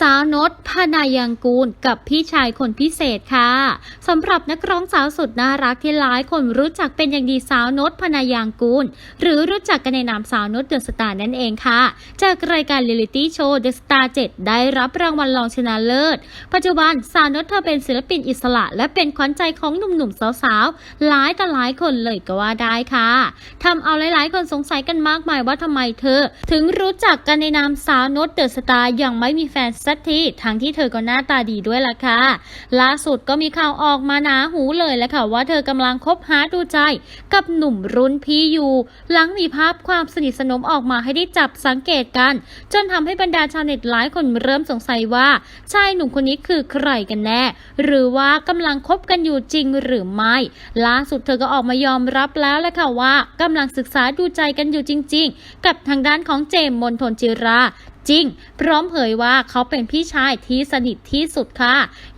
สาวนดพนายังกูลกับพี่ชายคนพิเศษค่ะสำหรับนักร้องสาวสุดน่ารักที่หลายคนรู้จักเป็นอย่างดีสาวนดพนายังกูล หรือรู้จักกันในนามสาวนดเดอะสตาร์นั่นเองค่ะ จากรายการเรียลิตี้โชว์เดอะสตาร์7ได้รับรางวัลรองชนะเลิศ ปัจจุบันสาวนดเธอเป็นศิลปินอิสระ และเป็นขวัญใจของหนุ่มๆสาวๆหลายต่อหลายคนเลยก็ว่าได้ค่ะทำเอาหลายๆ คนสงสัยกันมากมายว่าทำไมเธอ ถึงรู้จักกันในนามสาวนดเดอะสตาร์ยังไม่มีแฟนสักทีทั้งที่เธอก็หน้าตาดีด้วยล่ะค่ะล่าสุดก็มีข่าวออกมาหนาหูเลยแหละค่ะว่าเธอกำลังคบหาดูใจกับหนุ่มรุ่นพี่อยู่หลังมีภาพความสนิทสนมออกมาให้ได้จับสังเกตกัน จนทำให้บรรดาชาวเน็ตหลายคนเริ่มสงสัยว่าชายหนุ่มคนนี้คือใครกันแน่ หรือว่ากำลังคบกันอยู่จริงหรือไม่ล่าสุดเธอก็ออกมายอมรับแล้วแหละค่ะว่ากำลังศึกษาดูใจกันอยู่จริง ๆ กับทางด้านของเจมมนทนจิรา จริง พร้อมเผยว่าเขาเป็นพี่ชายที่สนิทที่สุดค่ะ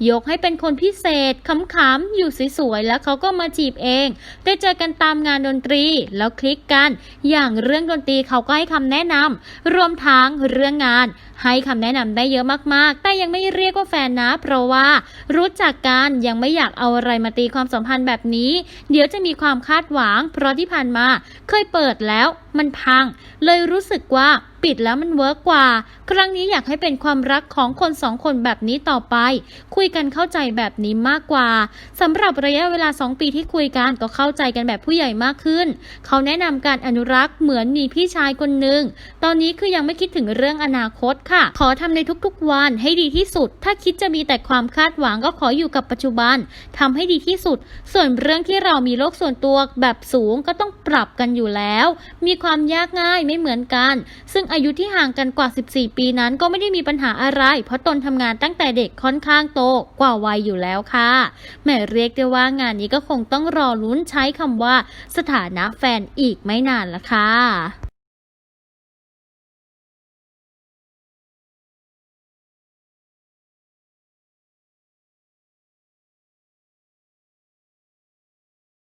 ยกให้เป็นคนพิเศษขำๆอยู่สวยๆแล้วเขาก็มาจีบเอง ได้เจอกันตามงานดนตรี แล้วคลิกกัน อย่างเรื่องดนตรีเขาก็ให้คำแนะนำรวมทั้งเรื่องงาน ให้คำแนะนำได้เยอะมากๆ แต่ยังไม่เรียกว่าแฟนนะ เพราะว่ารู้จักกันยังไม่อยากเอาอะไรมาตีความสัมพันธ์แบบนี้ เดี๋ยวจะมีความคาดหวัง เพราะที่ผ่านมาเคยเปิดแล้วมันพัง เลยรู้สึกว่าปิดแล้วมันเวิร์กกว่า ครั้งนี้อยากให้เป็นความรักของคนสองคนแบบนี้ต่อไป คุยกันเข้าใจแบบนี้มากกว่าสำหรับระยะเวลา 2 ปีที่คุยกันก็เข้าใจกันแบบผู้ใหญ่มากขึ้น เขาแนะนำการอนุรักษ์เหมือนมีพี่ชายคนหนึ่ง ตอนนี้คือยังไม่คิดถึงเรื่องอนาคตค่ะ ขอทำในทุกๆวันให้ดีที่สุด ถ้าคิดจะมีแต่ความคาดหวังก็ขออยู่กับปัจจุบันทำให้ดีที่สุด ส่วนเรื่องที่เรามีโลกส่วนตัวแบบสูงก็ต้องปรับกันอยู่แล้ว มีความยากง่ายไม่เหมือนกัน ซึ่งอายุที่ห่างกันกว่า 14 ปีนั้นก็ไม่ได้มีปัญหาอะไร เพราะตนทำงานตั้งแต่เด็กค่อนข้างโตกว่าวัยอยู่แล้วค่ะแม่เรียกได้ว่างานนี้ก็คงต้องรอลุ้นใช้คำว่า สถานะแฟนอีกไม่นานละค่ะ